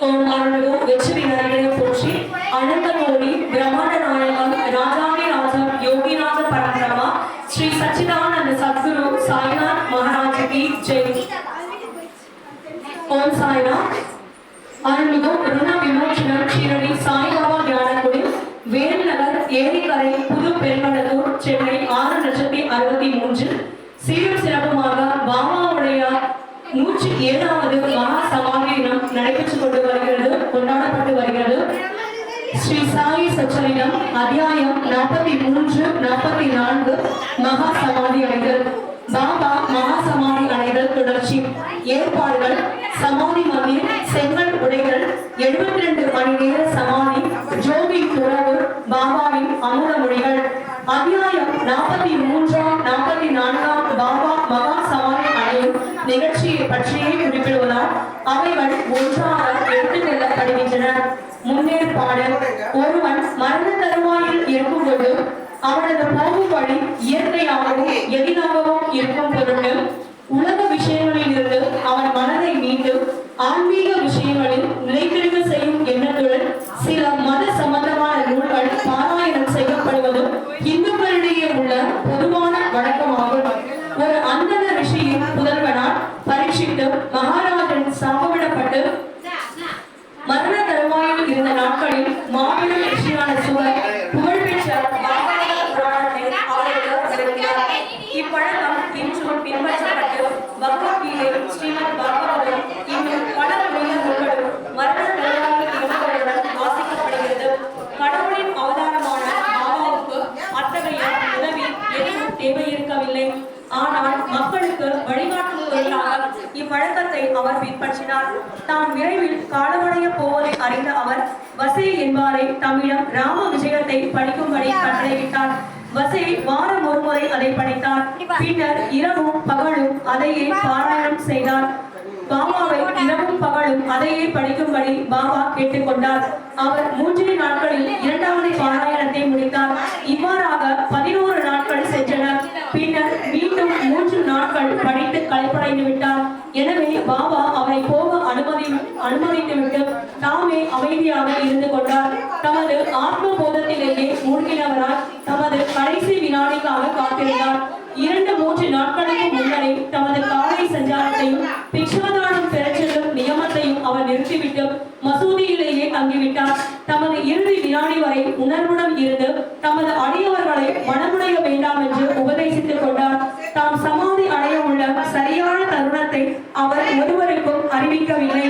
ஓம் அருள்மிகு வெற்றி விநாயகரை போற்றி அனந்த கோடி பிரம்மாண்ட நாயகம் ராஜாதி ராஜா யோகிநாத பரம்பிரமா ஸ்ரீ சச்சிதானந்த சத்குரு சாய்நாத் மகாராஜ் கி ஜெய் ஓம் சாய்நாத் அருள்மிகு ருண விமோச்சனம் ஷீரடி சாய்பாபா ஞானகுடி வேல்நகர் ஏரிக்கரை புது பெருமடலூர் சென்னை ஆறு லட்சத்தி அறுபத்தி மூன்று சீரும் சிறப்புமாக பாபாவுடைய நூற்றி ஏழாவது மகா சமாதி தினம் நடைபெற்றுக் கொண்டு வருகிறது கொண்டாடப்பட்டு வருகிறது ஸ்ரீ சாயி சச்சரிடம் அத்தியாயம் நாற்பத்தி மூன்று நாற்பத்தி நான்கு மகா சமாதி அடைதல். பாபா மகா சமாதி அடைதல் தொடர்ச்சி. ஏற்பாடுகள் சமாதி மந்திர் செங்கல் உடைகள் எழுபத்தி ரெண்டு மணி நேர சமாதி ஜோதி துறவு பாபாவின் அமுத மொழிகள். அத்தியாயம் நாற்பத்தி மூன்றாம் நாற்பத்தி நான்காம் பாபா மகா சமாதி அடையும் நிகழ்ச்சியை பற்றியே குறிப்பிடுவதால் அவைகள் ஒன்றாக எடுத்துச் செல்லப்படுகின்றன முன்னேற்பாடு ஒருவன் மரண தருவாயில் இருக்கும்போது அவனது போகும் வழி இயற்கையாகவும் எளிதாகவும் இருக்கும் பொருட்டு உலக விஷயங்களில் இருந்து உதவி எதுவும் தேவை இருக்கவில்லை. ஆனால் மக்களுக்கு வழிகாட்டும் இவ்வழக்கத்தை அவர் பின்பற்றினார். தாம் விரைவில் காலமடைய போவதை அறிந்த அவர் என்பாரை தம்மிடம் ராம விஜயத்தை படிக்கும்படி கட்டளையிட்டார். வாரம் ஒருமுறை அதை படித்தார். பின்னர் இரவும் பகலும் அதையே பாராயணம் செய்தார். பாபாவை இரவும் பகலும் அதையே படிக்கும்படி பாபா கேட்டுக்கொண்டார். அவர் மூன்று நாட்களில் இரண்டாவது பாராயணத்தை முடித்தார். களைப்படைந்து விட்டார். எனவே பாபா அவரை போக அனுமதி அனுமதித்துவிட்டு தாமே அமைதியாக இருந்து கொண்டார். தமது ஆத்ம போதத்திலேயே மூழ்கினவராய் தமது கடைசி வினாடிக்காக காத்திருந்தார். இரண்டு மூன்று நாட்களுக்கு முன்னரே தமது காலை சஞ்சாரத்தையும் பிக்ஷாதானம் பெறச்செல்லும் நியமத்தையும் அவர் நிறுத்திவிட்டு மசூதியிலேயே தங்கிவிட்டார். தமது இறுதி வினாடி வரை உணர்வுடன் இருந்து தமது அடியவர்களை மனமுடைய வேண்டாம் என்று உபதேசித்துக் கொண்டார். தாம் சம அவர் ஒருவருக்கும் அறிவிக்கவில்லை.